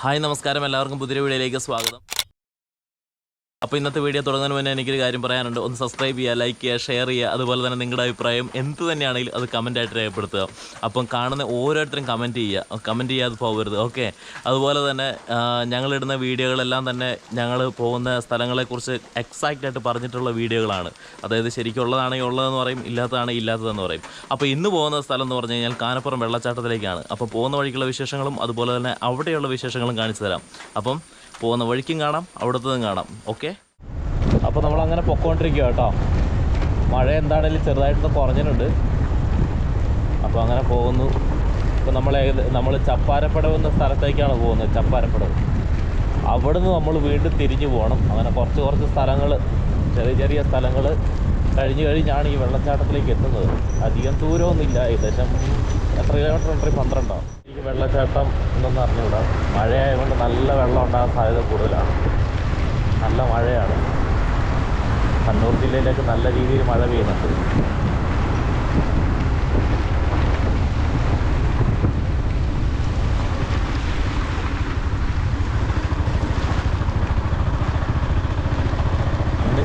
Hi നമസ്കാരം. എല്ലാവർക്കും പുതിയ വീഡിയോയിലേക്ക് സ്വാഗതം. അപ്പോൾ ഇന്നത്തെ വീഡിയോ തുടങ്ങുന്നതിന് മുന്നേ എനിക്കൊരു കാര്യം പറയാനുണ്ട്. ഒന്ന് സബ്സ്ക്രൈബ് ചെയ്യുക ലൈക്ക് ചെയ്യുക ഷെയർ ചെയ്യുക. അതുപോലെ തന്നെ നിങ്ങളുടെ അഭിപ്രായം എന്ത് തന്നെയാണെങ്കിലും അത് കമന്റായിട്ട് രേഖപ്പെടുത്തുക. അപ്പം കാണുന്ന ഓരോരുത്തരും കമന്റ് ചെയ്യുക. കമന്റ് ചെയ്യാതെ പോകരുത്. ഓക്കെ അതുപോലെ തന്നെ ഞങ്ങളിടുന്ന വീഡിയോകളെല്ലാം തന്നെ ഞങ്ങൾ പോകുന്ന സ്ഥലങ്ങളെക്കുറിച്ച് എക്സാക്റ്റ് ആയിട്ട് പറഞ്ഞിട്ടുള്ള വീഡിയോകളാണ്. അതായത് ശരിക്കുള്ളതാണെങ്കിൽ ഉള്ളതെന്ന് പറയും ഇല്ലാത്തതാണെങ്കിൽ ഇല്ലാത്തതെന്ന് പറയും. അപ്പോൾ ഇന്ന് പോകുന്ന സ്ഥലം എന്ന് പറഞ്ഞു കഴിഞ്ഞാൽ കാനപ്പുറം വെള്ളച്ചാട്ടത്തിലേക്കാണ്. അപ്പോൾ പോകുന്ന വഴിക്കുള്ള വിശേഷങ്ങളും അതുപോലെ തന്നെ അവിടെയുള്ള വിശേഷങ്ങളും കാണിച്ചു തരാം. അപ്പം പോകുന്ന വഴിക്കും കാണാം അവിടുത്തതും കാണാം. ഓക്കെ അപ്പോൾ നമ്മൾ അങ്ങനെ പൊക്കോണ്ടിരിക്കുക കേട്ടോ. മഴ എന്താണെങ്കിലും ചെറുതായിട്ടൊന്ന് കുറഞ്ഞിട്ടുണ്ട്. അപ്പോൾ അങ്ങനെ പോകുന്നു. ഇപ്പോൾ നമ്മൾ നമ്മൾ ചപ്പാരപ്പടവ് എന്ന സ്ഥലത്തേക്കാണ് പോകുന്നത് ചപ്പാരപ്പടവ്. അവിടുന്ന് നമ്മൾ വീണ്ടും തിരിഞ്ഞു പോകണം. അങ്ങനെ കുറച്ച് കുറച്ച് സ്ഥലങ്ങൾ ചെറിയ ചെറിയ സ്ഥലങ്ങൾ കഴിഞ്ഞ് കഴിഞ്ഞാണ് ഈ വെള്ളച്ചാട്ടത്തിലേക്ക് എത്തുന്നത്. അധികം ദൂരമൊന്നുമില്ല ഏകദേശം എത്ര കിലോമീറ്റർ ഉണ്ട്? പന്ത്രണ്ടോ? ഈ വെള്ളച്ചാട്ടം എന്നൊന്നും അറിഞ്ഞുകൂടാ. മഴയായതുകൊണ്ട് നല്ല വെള്ളം ഉണ്ടാകാൻ സാധ്യത കൂടുതലാണ്. നല്ല മഴയാണ്. കണ്ണൂർ ജില്ലയിലേക്ക് നല്ല രീതിയിൽ മഴ പെയ്യുന്നുണ്ട്.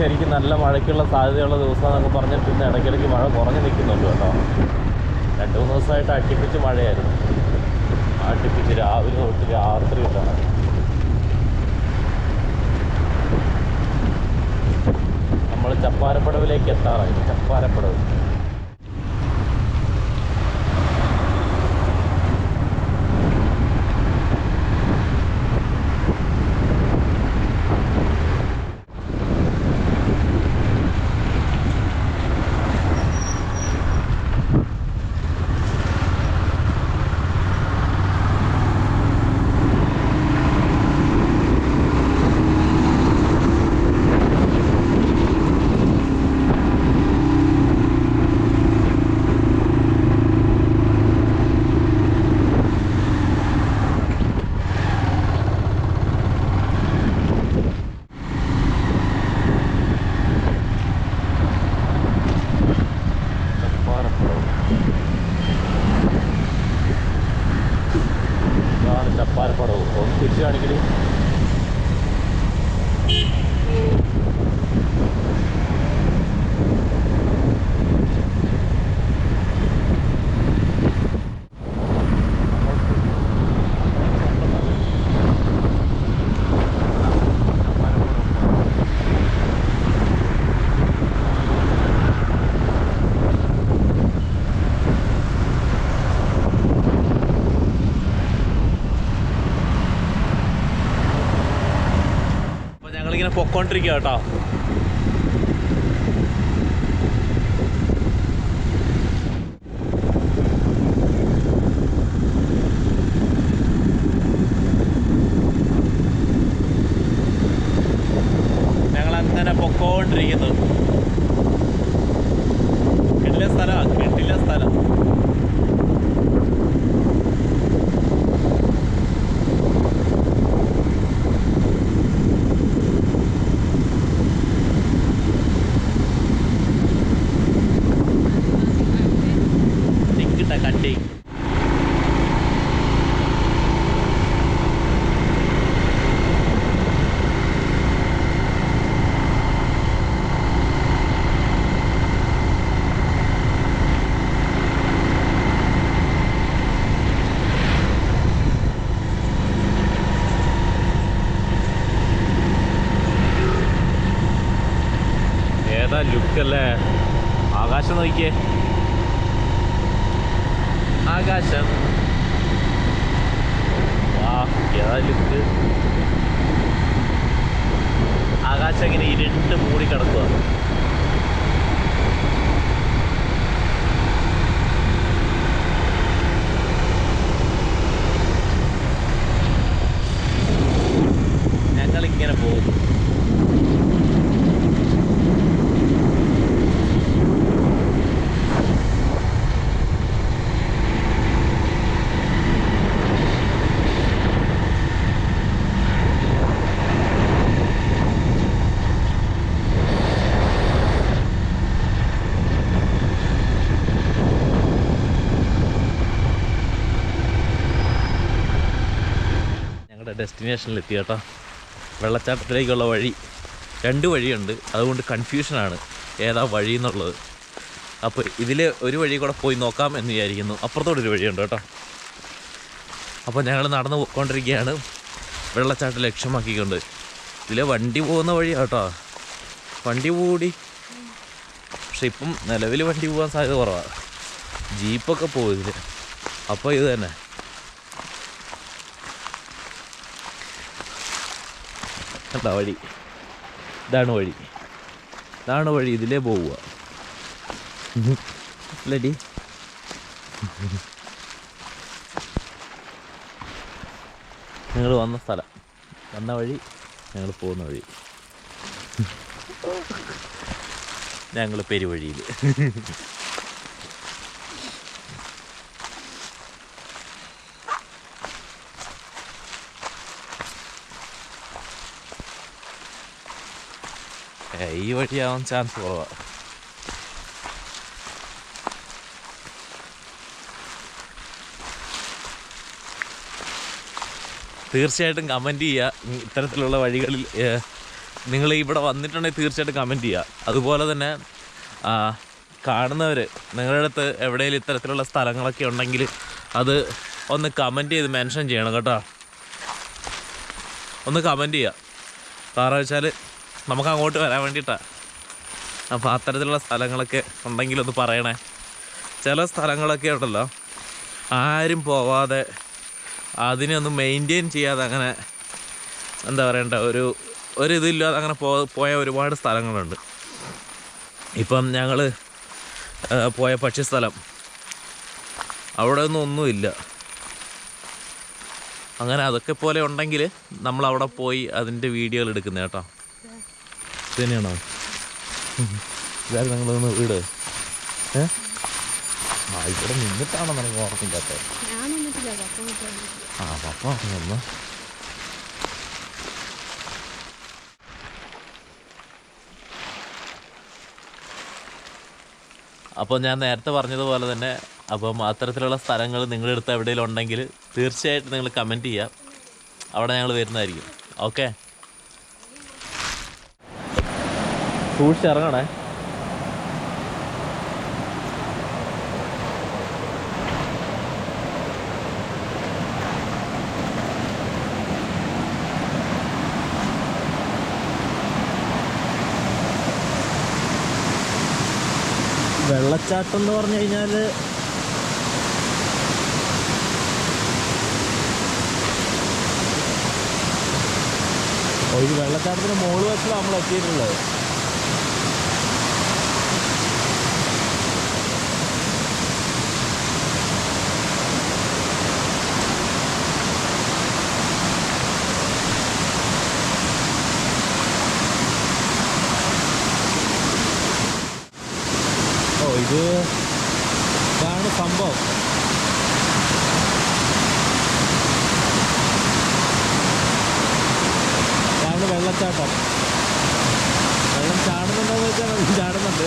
ശരിക്കും നല്ല മഴയ്ക്കുള്ള സാധ്യതയുള്ള ദിവസം എന്നൊക്കെ പറഞ്ഞിട്ട് പിന്നെ ഇടയ്ക്കിടയ്ക്ക് മഴ കുറഞ്ഞു നിൽക്കുന്നുണ്ട് കേട്ടോ. രണ്ട് മൂന്ന് ദിവസമായിട്ട് അട്ടിപ്പിച്ച് മഴയായിരുന്നു. അട്ടിപ്പിച്ച് രാവിലെ തൊട്ട് രാത്രി ഇട്ടാണ് നമ്മൾ ചപ്പാരപ്പടവിലേക്ക് എത്താറായി. ചപ്പാരപ്പടവ് ഇതാണ് ചപ്പാരപ്പടവ് ഒന്ന് തിരിച്ചു കാണിക്കൽ അപ്പോൾ ഞങ്ങളിങ്ങനെ പൊക്കോണ്ടിരിക്കുക കേട്ടോ ഞങ്ങൾ അങ്ങനെ പൊക്കോണ്ടിരിക്കുന്നു കിട്ടില്ല സ്ഥലമാണ് കിട്ടില്ല സ്ഥലം ടിക്കിട്ട കട്ടി ഏതാ ലുക്കല്ലേ ആകാശം നോക്കിയേ. ആകാശം. ലുക്ക്? ആകാശം ഇങ്ങനെ ഇരുണ്ട് മൂടി കിടക്കുക ഞങ്ങളിങ്ങനെ പോകും ഡെസ്റ്റിനേഷനിലെത്തി കേട്ടോ വെള്ളച്ചാട്ടത്തിലേക്കുള്ള വഴി. രണ്ട് വഴിയുണ്ട്. അതുകൊണ്ട് കൺഫ്യൂഷനാണ് ഏതാ വഴി എന്നുള്ളത്. അപ്പോൾ ഇതിൽ ഒരു വഴി കൂടെ പോയി നോക്കാം എന്ന് വിചാരിക്കുന്നു. അപ്പുറത്തോടൊരു വഴിയുണ്ട് കേട്ടോ. അപ്പോൾ ഞങ്ങൾ നടന്നു പോയിക്കൊണ്ടിരിക്കുകയാണ് വെള്ളച്ചാട്ടം ലക്ഷ്യമാക്കിക്കൊണ്ട്. ഇതിലെ വണ്ടി പോകുന്ന വഴി കേട്ടോ. വണ്ടി കൂടി. പക്ഷെ ഇപ്പം നിലവിൽ വണ്ടി പോകാൻ സാധ്യത കുറവാണ് ജീപ്പൊക്കെ പോകും ഇതിൽ അപ്പോൾ ഇത് തന്നെ. കണ്ടോ വഴി? ഇതാണ് വഴി. ഇതാണ് വഴി ഇതിലേ പോവുക. അല്ലടി. ഞങ്ങൾ വന്ന സ്ഥലം. വന്ന വഴി ഞങ്ങൾ പോകുന്ന വഴി. ഞങ്ങൾ പെരുവഴിയിൽ. ഈ വഴിയാവാൻ ചാൻസ് കുറവാണ് തീർച്ചയായിട്ടും കമന്റ് ചെയ്യുക ഇത്തരത്തിലുള്ള വഴികളിൽ നിങ്ങൾ ഇവിടെ വന്നിട്ടുണ്ടെങ്കിൽ തീർച്ചയായിട്ടും കമന്റ് ചെയ്യുക അതുപോലെ തന്നെ കാണുന്നവർ നിങ്ങളുടെ അടുത്ത് എവിടെയെങ്കിലും ഇത്തരത്തിലുള്ള സ്ഥലങ്ങളൊക്കെ ഉണ്ടെങ്കിൽ അത് ഒന്ന് കമന്റ് ചെയ്ത് മെൻഷൻ ചെയ്യണം കേട്ടോ. ഒന്ന് കമന്റ് ചെയ്യുക കാരണം വെച്ചാൽ നമുക്ക് അങ്ങോട്ട് വരാൻ വേണ്ടിയിട്ടാണ് അപ്പോൾ അത്തരത്തിലുള്ള സ്ഥലങ്ങളൊക്കെ ഉണ്ടെങ്കിലൊന്ന് പറയണേ. ചില സ്ഥലങ്ങളൊക്കെ ഉണ്ടല്ലോ. ആരും പോവാതെ അതിനൊന്നും മെയിന്റെയിൻ ചെയ്യാതെ അങ്ങനെ എന്താ പറയണ്ട ഒരു ഒരു ഇതില്ലാതെ അങ്ങനെ പോ പോയ ഒരുപാട് സ്ഥലങ്ങളുണ്ട്. ഇപ്പം ഞങ്ങൾ പോയ പക്ഷിസ്ഥലം അവിടെ ഒന്നും ഒന്നുമില്ല. അങ്ങനെ അതൊക്കെ പോലെ ഉണ്ടെങ്കിൽ നമ്മൾ അവിടെ പോയി അതിന്റെ വീഡിയോകൾ എടുക്കുന്നത് കേട്ടോ. ഇത് തന്നെയാണോ? ഇതായിരുന്നു നിങ്ങളൊന്ന് വീട്. ഏ? ആ ഇവിടെ നിന്നിട്ടാണോ നമുക്ക് ഓർക്കില്ലാത്ത ആ പപ്പ ഒന്ന്. അപ്പോൾ ഞാൻ നേരത്തെ പറഞ്ഞതുപോലെ തന്നെ അപ്പം അത്തരത്തിലുള്ള സ്ഥലങ്ങൾ നിങ്ങളുടെ അടുത്ത് എവിടെയെങ്കിലും ഉണ്ടെങ്കിൽ തീർച്ചയായിട്ടും നിങ്ങൾ കമന്റ് ചെയ്യാം അവിടെ ഞങ്ങൾ വരുന്നതായിരിക്കും. ഓക്കെ സൂക്ഷിച്ചിറങ്ങണേ. വെള്ളച്ചാട്ടം എന്ന് പറഞ്ഞു കഴിഞ്ഞാൽ ഒരു വെള്ളച്ചാട്ടത്തിന് മുകളിൽ വെച്ചാൽ നമ്മൾ എത്തിയിട്ടുള്ളത് ഇത് ഇതാണ് സംഭവം. ഇതാണ് വെള്ളച്ചാട്ടം. വെള്ളം ചാടുന്നുണ്ടോ എന്ന് വെച്ചാൽ ചാടുന്നുണ്ട്.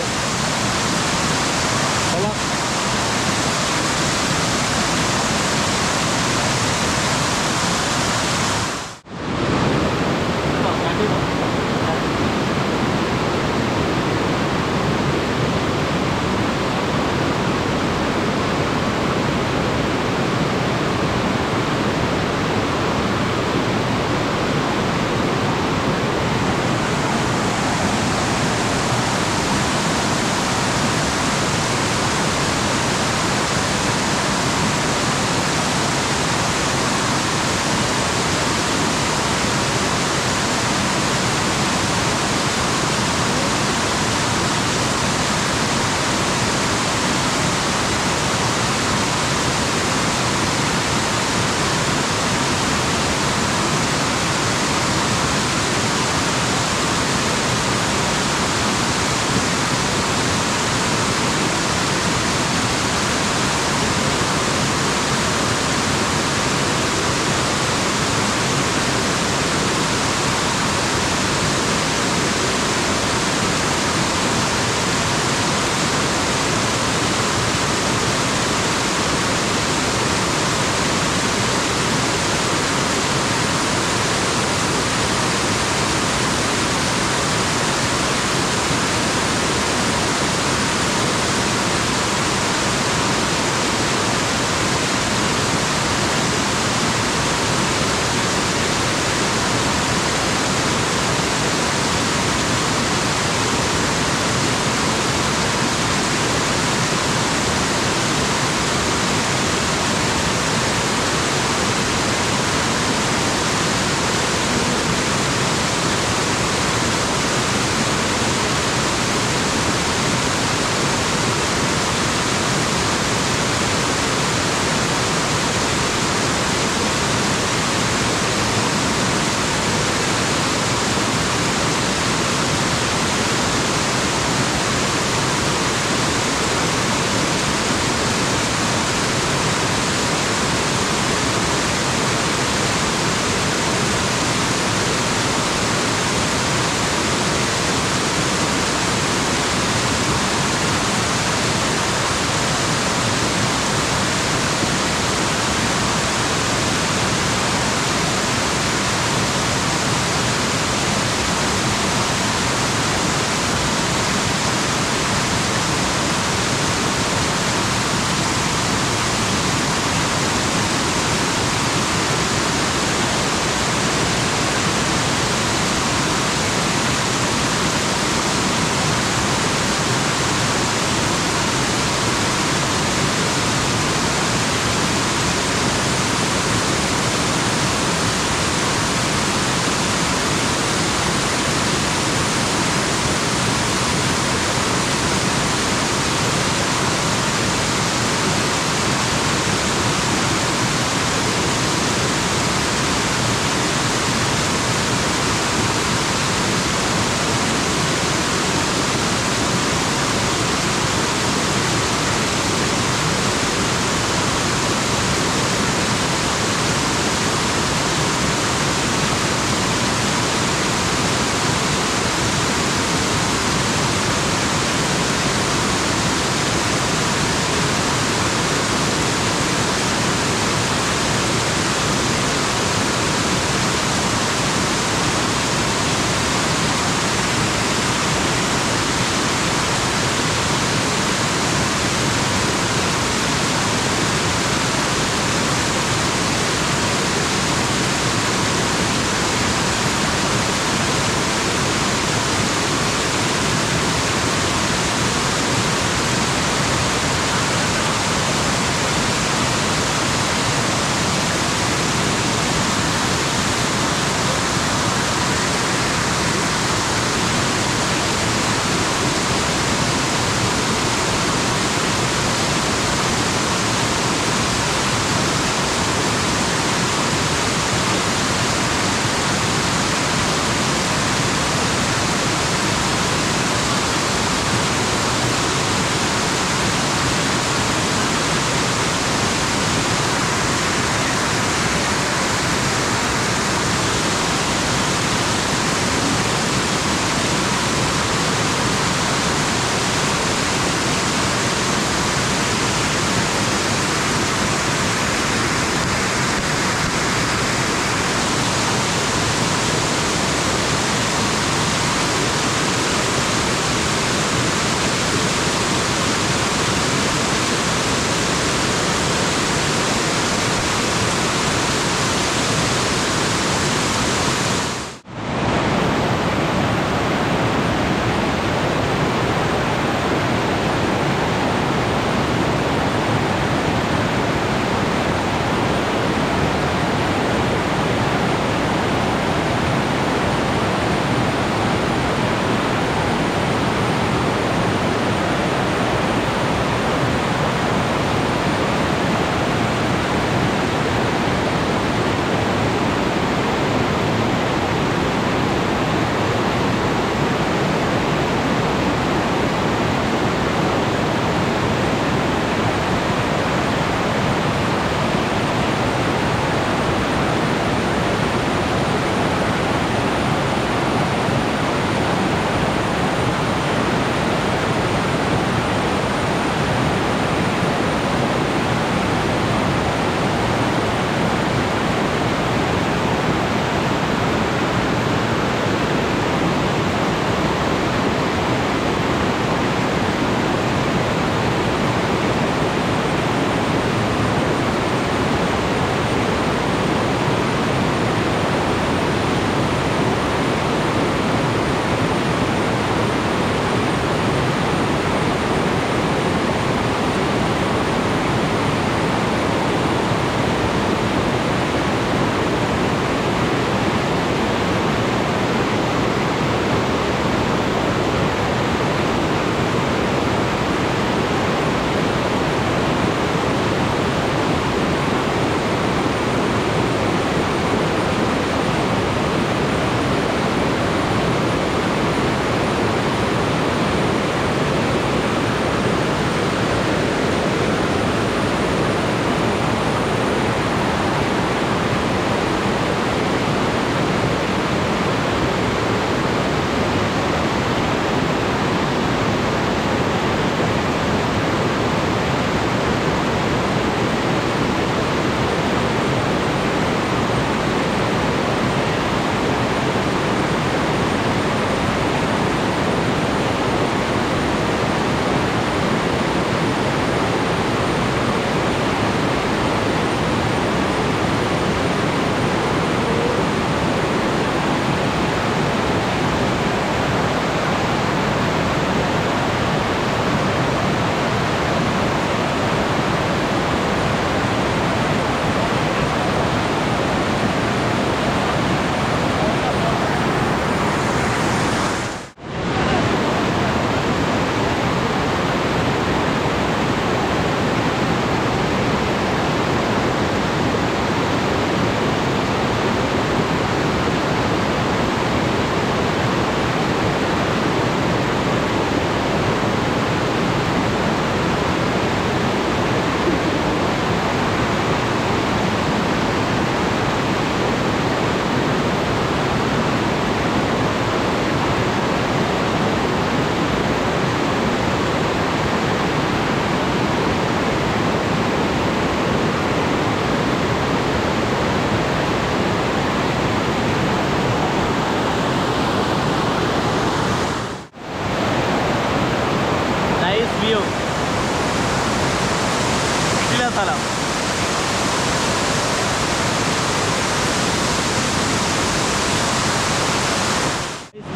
സ്ഥലം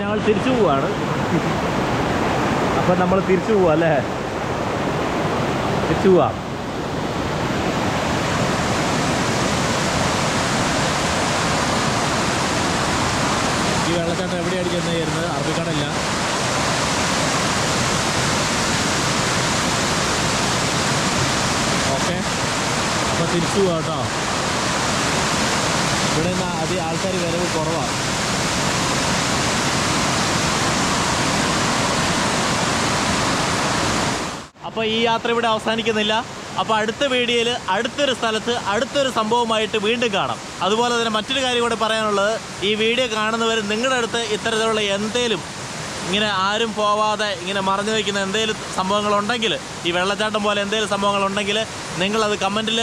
ഞങ്ങൾ തിരിച്ചു പോവാണ്. അപ്പൊ നമ്മൾ തിരിച്ചു പോവാ അല്ലേ? തിരിച്ചു പോവാ. ഈ വെള്ളച്ചാട്ടം എവിടെയായിരിക്കും എന്നായിരുന്നു ചേരുന്നത് തിരിച്ചു പോവാം കേട്ടോ ഇവിടെ നിന്ന് അധികം ആൾക്കാർ വരവ് കുറവാണ് അപ്പോൾ ഈ യാത്ര ഇവിടെ അവസാനിക്കുന്നില്ല. അപ്പോൾ അടുത്ത വീഡിയോയിൽ അടുത്തൊരു സ്ഥലത്ത് അടുത്തൊരു സംഭവമായിട്ട് വീണ്ടും കാണാം. അതുപോലെ തന്നെ മറ്റൊരു കാര്യം കൂടെ പറയാനുള്ളത് ഈ വീഡിയോ കാണുന്നവർ നിങ്ങളുടെ അടുത്ത് ഇത്തരത്തിലുള്ള എന്തേലും ഇങ്ങനെ ആരും പോവാതെ ഇങ്ങനെ മറഞ്ഞു വയ്ക്കുന്ന എന്തെങ്കിലും സംഭവങ്ങളുണ്ടെങ്കിൽ ഈ വെള്ളച്ചാട്ടം പോലെ എന്തെങ്കിലും സംഭവങ്ങളുണ്ടെങ്കിൽ നിങ്ങളത് കമന്റിൽ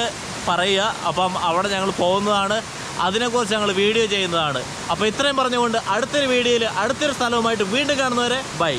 പറയുക. അപ്പം അവിടെ ഞങ്ങൾ പോകുന്നതാണ്. അതിനെക്കുറിച്ച് ഞങ്ങൾ വീഡിയോ ചെയ്യുന്നതാണ്. അപ്പോൾ ഇത്രയും പറഞ്ഞുകൊണ്ട് അടുത്തൊരു വീഡിയോയിൽ അടുത്തൊരു സ്ഥലവുമായിട്ട് വീണ്ടും കാണുന്നവരെ ബൈ.